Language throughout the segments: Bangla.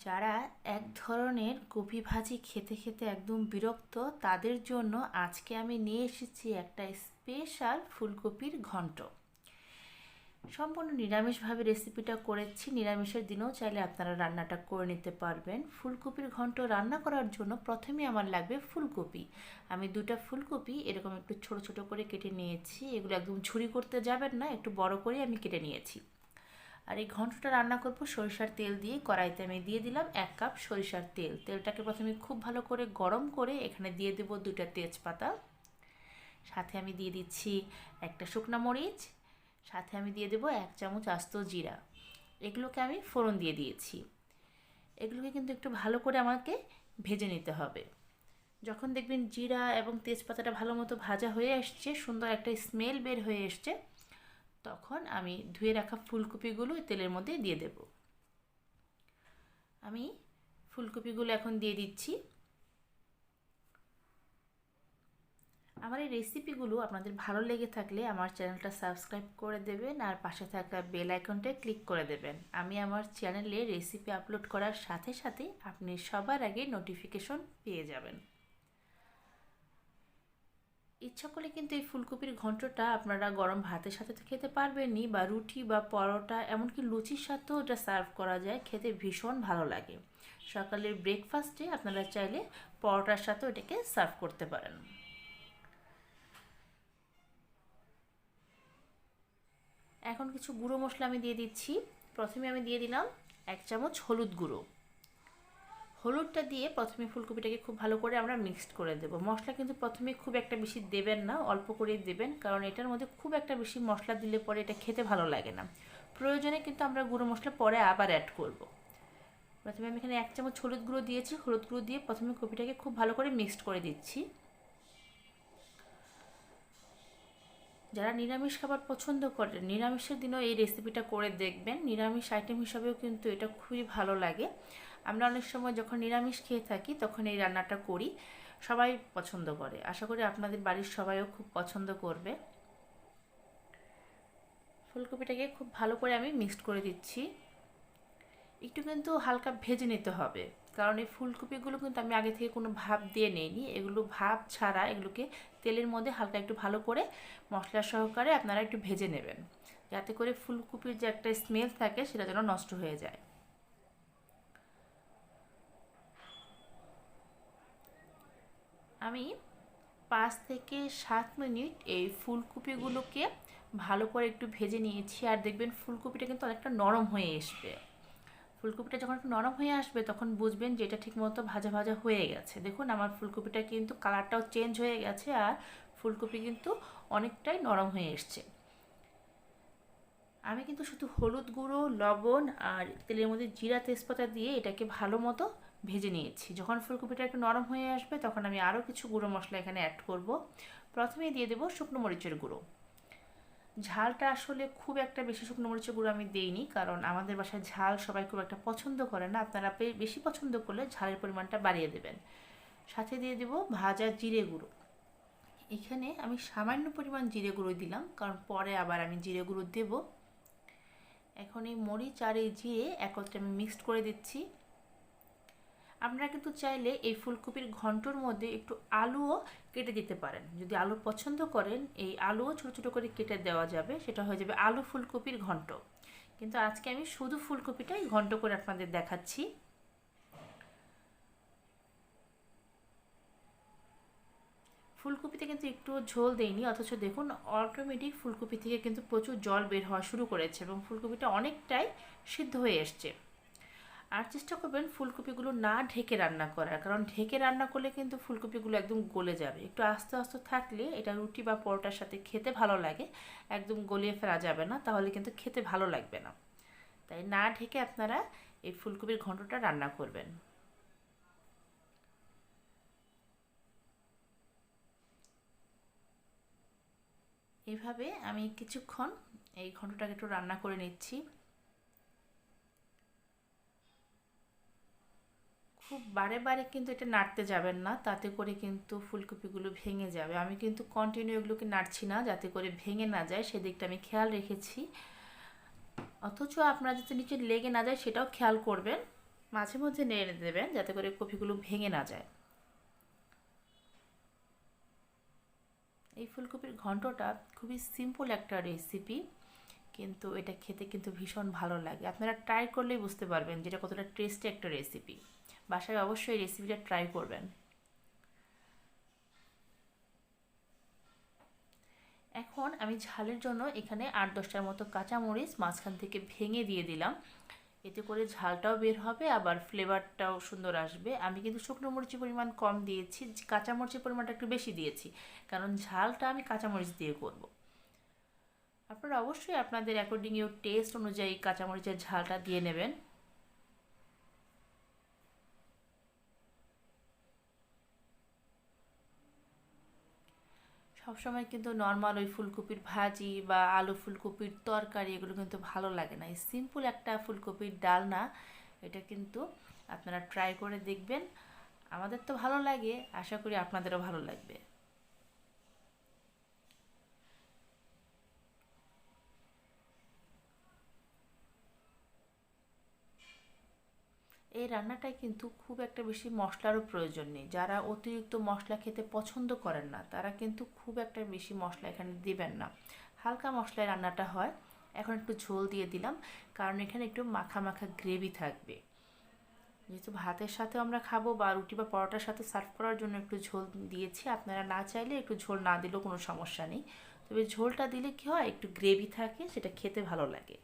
যারা এক ধরনের কপি ভাজি খেতে খেতে একদম বিরক্ত, তাদের জন্য আজকে আমি নিয়ে এসেছি একটা স্পেশাল ফুলকপির ঘন্ট। সম্পূর্ণ নিরামিষভাবে রেসিপিটা করেছি। নিরামিষের দিনেও চাইলে আপনারা রান্নাটা করে নিতে পারবেন। ফুলকপির ঘন্ট রান্না করার জন্য প্রথমে আমার লাগবে ফুলকপি। আমি দুটা ফুলকপি এরকম একটু ছোট ছোট করে কেটে নিয়েছি। এগুলো একদম ঝুরি করতে যাবেন না, একটু বড় করে আমি কেটে নিয়েছি। আর এই ঘন্টটা রান্না করব সরিষার তেল দিয়ে। কড়াইতে আমি দিয়ে দিলাম এক কাপ সরিষার তেল। তেলটাকে প্রথমে খুব ভালো করে গরম করে এখানে দিয়ে দেব দুটা তেজপাতা। সাথে আমি দিয়ে দিচ্ছি একটা শুকনা মরিচ। সাথে আমি দিয়ে দেবো এক চামচ আস্ত জিরা। এগুলোকে আমি ফোড়ন দিয়ে দিয়েছি। এগুলোকে কিন্তু একটু ভালো করে আমাকে ভেজে নিতে হবে। যখন দেখবেন জিরা এবং তেজপাতাটা ভালো মতো ভাজা হয়ে আসছে, সুন্দর একটা স্মেল বের হয়ে এসছে তখন আমি ধুয়ে রাখা ফুলকপিগুলো তেলের মধ্যে দিয়ে দেব। আমি ফুলকপিগুলো এখন দিয়ে দিচ্ছি। আমার এই রেসিপিগুলো আপনাদের ভালো লেগে থাকলে আমার চ্যানেলটা সাবস্ক্রাইব করে দেবেন আর পাশে থাকা বেল আইকনটা ক্লিক করে দেবেন। আমি আমার চ্যানেলে রেসিপি আপলোড করার সাথে সাথে আপনি সবার আগে নোটিফিকেশন পেয়ে যাবেন। ইচ্ছা করলে কিন্তু এই ফুলকপির ঘন্টটা আপনারা গরম ভাতের সাথে তো খেতে পারবেনই বা রুটি বা পরোটা, এমনকি লুচির সাথেও এটা সার্ভ করা যায়, খেতে ভীষণ ভালো লাগে। সকালের ব্রেকফাস্টে আপনারা চাইলে পরোটার সাথেও এটাকে সার্ভ করতে পারেন। এখন কিছু গুঁড়ো মশলা আমি দিয়ে দিচ্ছি। প্রথমে আমি দিয়ে দিলাম এক চামচ হলুদ গুঁড়ো। হলুদটা দিয়ে প্রথমে ফুলকপিটাকে খুব ভালো করে আমরা মিক্সড করে দেব। মশলা কিন্তু প্রথমে খুব একটা বেশি দেবেন না, অল্প করেই দেবেন, কারণ এটার মধ্যে খুব একটা বেশি মশলা দিলে পরে এটা খেতে ভালো লাগে না। প্রয়োজনে কিন্তু আমরা গুঁড়ো মশলা পরে আবার অ্যাড করব। প্রথমে আমি এখানে এক চামচ হলুদ গুঁড়ো দিয়েছি। হলুদ গুঁড়ো দিয়ে প্রথমে কপিটাকে খুব ভালো করে মিক্সড করে দিচ্ছি। যারা নিরামিষ খাবার পছন্দ করেন নিরামিষের দিনও এই রেসিপিটা করে দেখবেন। নিরামিষ আইটেম হিসাবেও কিন্তু এটা খুবই ভালো লাগে। আমরা অনেক সময় যখন নিরামিষ খেয়ে থাকি, তখন এই রান্নাটা করি। সবাই পছন্দ করে। আশা করি আপনাদের বাড়ির সবাইও খুব পছন্দ করবে। ফুলকপিটাকে খুব ভালো করে আমি মিক্সড করে দিচ্ছি। একটু কিন্তু হালকা ভেজে নিতে হবে। কারণ এই ফুলকপিগুলো কিন্তু আমি আগে থেকে কোনো ভাব দিয়ে নেইনি। এগুলো ভাব ছাড়া এগুলোকে তেলের মধ্যে হালকা একটু ভালো করে মশলা সহকারে আপনারা একটু ভেজে নেবেন। যাতে করে ফুলকপির যে একটা স্মেল থাকে সেটা যেন নষ্ট হয়ে যায়। আমি পাঁচ থেকে সাত মিনিট এই ফুলকপিগুলোকে ভালো করে একটু ভেজে নিয়েছি, আর দেখবেন ফুলকপিটা কিন্তু অনেকটা নরম হয়ে আসবে ফুলকপিটা যখন একটু নরম হয়ে আসবে, তখন বুঝবেন যে এটা ঠিকমতো ভাজা ভাজা হয়ে গেছে। দেখুন, আমার ফুলকপিটা কিন্তু কালারটাও চেঞ্জ হয়ে গেছে আর ফুলকপি কিন্তু অনেকটাই নরম হয়ে এসছে। আমি কিন্তু শুধু হলুদ গুঁড়ো, লবণ আর তেলের মধ্যে জিরা তেজপাতা দিয়ে এটাকে ভালো মতো ভেজে নিয়েছি। যখন ফুলকপিটা একটু নরম হয়ে আসবে, তখন আমি আরও কিছু গুঁড়ো মশলা এখানে অ্যাড করব। প্রথমেই দিয়ে দেবো শুকনো মরিচের গুঁড়ো। ঝালটা আসলে খুব একটা বেশি শুকনো মরিচের গুঁড়ো আমি দেইনি, কারণ আমাদের বাসায় ঝাল সবাই খুব একটা পছন্দ করে না। আপনারা বেশি পছন্দ করলে ঝালের পরিমাণটা বাড়িয়ে দেবেন। সাথে দিয়ে দেবো ভাজা জিরে গুঁড়ো। এখানে আমি সামান্য পরিমাণ জিরে গুঁড়ো দিলাম, কারণ পরে আবার আমি জিরে গুঁড়ো দেব। এখন এই মরিচ আর এই জিরে একত্রে আমি মিক্সড করে দিচ্ছি। আপনারা কিন্তু চাইলে এই ফুলকপির ঘন্টর মধ্যে একটু আলুও কেটে দিতে পারেন। যদি আলু পছন্দ করেন, এই আলুও ছোটো ছোটো করে কেটে দেওয়া যাবে, সেটা হয়ে যাবে আলু ফুলকপির ঘন্ট। কিন্তু আজকে আমি শুধু ফুলকপিটাই ঘন্ট করে আপনাদের দেখাচ্ছি। ফুলকপিতে কিন্তু একটু ঝোল দেয়নি অথচ দেখুন অটোমেটিক ফুলকপি থেকে কিন্তু প্রচুর জল বের হওয়া শুরু করেছে এবং ফুলকপিটা অনেকটাই সিদ্ধ হয়ে এসছে। আর চেষ্টা করবেন ফুলকপিগুলো না ঢেকে রান্না করার, কারণ ঢেকে রান্না করলে কিন্তু ফুলকপিগুলো একদম গলে যাবে। একটু আস্তে আস্তে থাকলে এটা রুটি বা পরোটার সাথে খেতে ভালো লাগে, একদম গলিয়ে ফেলা যাবে না, তাহলে কিন্তু খেতে ভালো লাগবে না। তাই না ঢেকে আপনারা এই ফুলকপির ঘন্টটা রান্না করবেন। এভাবে আমি কিছুক্ষণ এই ঘন্টটাকে একটু রান্না করে নিচ্ছি। খুব বারে বারে কিন্তু এটা নাড়তে যাবেন না, তাতে করে কিন্তু ফুলকপিগুলো ভেঙে যাবে। আমি কিন্তু কন্টিনিউ এগুলোকে নাড়ছি না, যাতে করে ভেঙে না যায়, সেদিকটা আমি খেয়াল রেখেছি। অথচ আপনারা যাতে নিচে লেগে না যায়, সেটাও খেয়াল করবেন, মাঝে মধ্যে নেড়ে দেবেন, যাতে করে কপিগুলো ভেঙে না যায়। এই ফুলকপির ঘন্টটা খুবই সিম্পল একটা রেসিপি কিন্তু এটা খেতে কিন্তু ভীষণ ভালো লাগে। আপনারা ট্রাই করলেই বুঝতে পারবেন যেটা কতটা টেস্টি একটা রেসিপি বাসায় অবশ্যই রেসিপিটা ট্রাই করবেন। এখন আমি ঝালের জন্য এখানে আট দশটার মতো কাঁচামরিচ মাঝখান থেকে ভেঙে দিয়ে দিলাম। এতে করে ঝালটাও বের হবে, আবার ফ্লেভারটাও সুন্দর আসবে। আমি কিন্তু শুকনো মরিচের পরিমাণ কম দিয়েছি, কাঁচামরিচের পরিমাণটা একটু বেশি দিয়েছি, কারণ ঝালটা আমি কাঁচামরিচ দিয়ে করব। আপনারা অবশ্যই আপনাদের অ্যাকর্ডিং ইউর টেস্ট অনুযায়ী কাঁচামরিচের ঝালটা দিয়ে নেবেন। সবসময় কিন্তু নর্মাল ওই ফুলকপির ভাজি বা আলু ফুলকপির তরকারি এগুলো কিন্তু ভালো লাগে না। এই সিম্পল একটা ফুলকপির ডাল না, এটা কিন্তু আপনারা ট্রাই করে দেখবেন। আমাদের তো ভালো লাগে, আশা করি আপনাদেরও ভালো লাগবে। এই রান্নাটায় কিন্তু খুব একটা বেশি মশলারও প্রয়োজন নেই। যারা অতিরিক্ত মশলা খেতে পছন্দ করেন না, তারা কিন্তু খুব একটা বেশি মশলা এখানে দিবেন না। হালকা মশলায় রান্নাটা হয়। এখন একটু ঝোল দিয়ে দিলাম, কারণ এখানে একটু মাখা মাখা গ্রেভি থাকবে। যেহেতু ভাতের সাথে আমরা খাব বা রুটি বা পরোটার সাথে সার্ভ করার জন্য একটু ঝোল দিয়েছি, আপনারা না চাইলে একটু ঝোল না দিলেও কোনো সমস্যা নেই। তবে ঝোলটা দিলে কী হয়, একটু গ্রেভি থাকে, সেটা খেতে ভালো লাগে।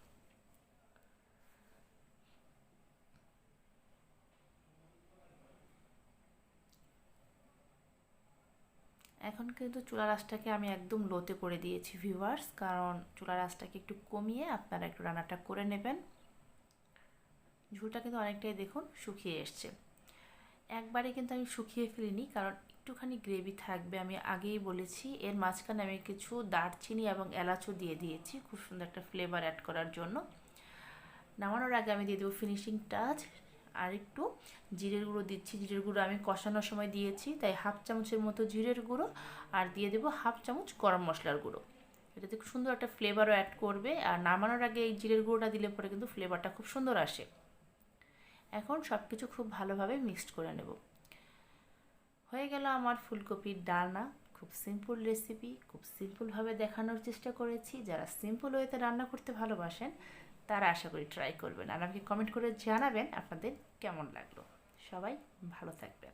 এখন কিন্তু চুলা রাসটাকে আমি একদম লোতে করে দিয়েছি ভিউয়ার্স কারণ চুলা রাসটাকে একটু কমিয়ে আপনারা একটু রান্নাটা করে নেবেন। ঝুলটা কিন্তু অনেকটাই দেখুন শুকিয়ে এসছে। একবারে কিন্তু আমি শুকিয়ে ফেলিনি, কারণ একটুখানি গ্রেভি থাকবে, আমি আগেই বলেছি। এর মাঝখানে আমি কিছু দারচিনি এবং এলাচও দিয়ে দিয়েছি, খুব সুন্দর একটা ফ্লেভার অ্যাড করার জন্য। নামানোর আগে আমি দিয়ে দেবো ফিনিশিং টাচ আর একটু জিরের গুঁড়ো দিচ্ছি। জিরের গুঁড়ো আমি কষানোর সময় দিয়েছি, তাই হাফ চামচের মতো জিরের গুঁড়ো আর দিয়ে দেবো হাফ চামচ গরম মশলার গুঁড়ো। এটাতে খুব সুন্দর একটা ফ্লেভারও অ্যাড করবে আর নামানোর আগে এই জিরের গুঁড়োটা দিলে পরে কিন্তু ফ্লেভারটা খুব সুন্দর আসে। এখন সব কিছু খুব ভালোভাবে মিক্সড করে নেব। হয়ে গেল আমার ফুলকপির ডালনা। খুব সিম্পল রেসিপি খুব সিম্পলভাবে দেখানোর চেষ্টা করেছি। যারা সিম্পল ওয়েতে রান্না করতে ভালোবাসেন তারা আশা করি ট্রাই করবেন। আর আমাকে কমেন্ট করে জানাবেন আপনাদের কেমন লাগল। সবাই ভালো থাকবেন।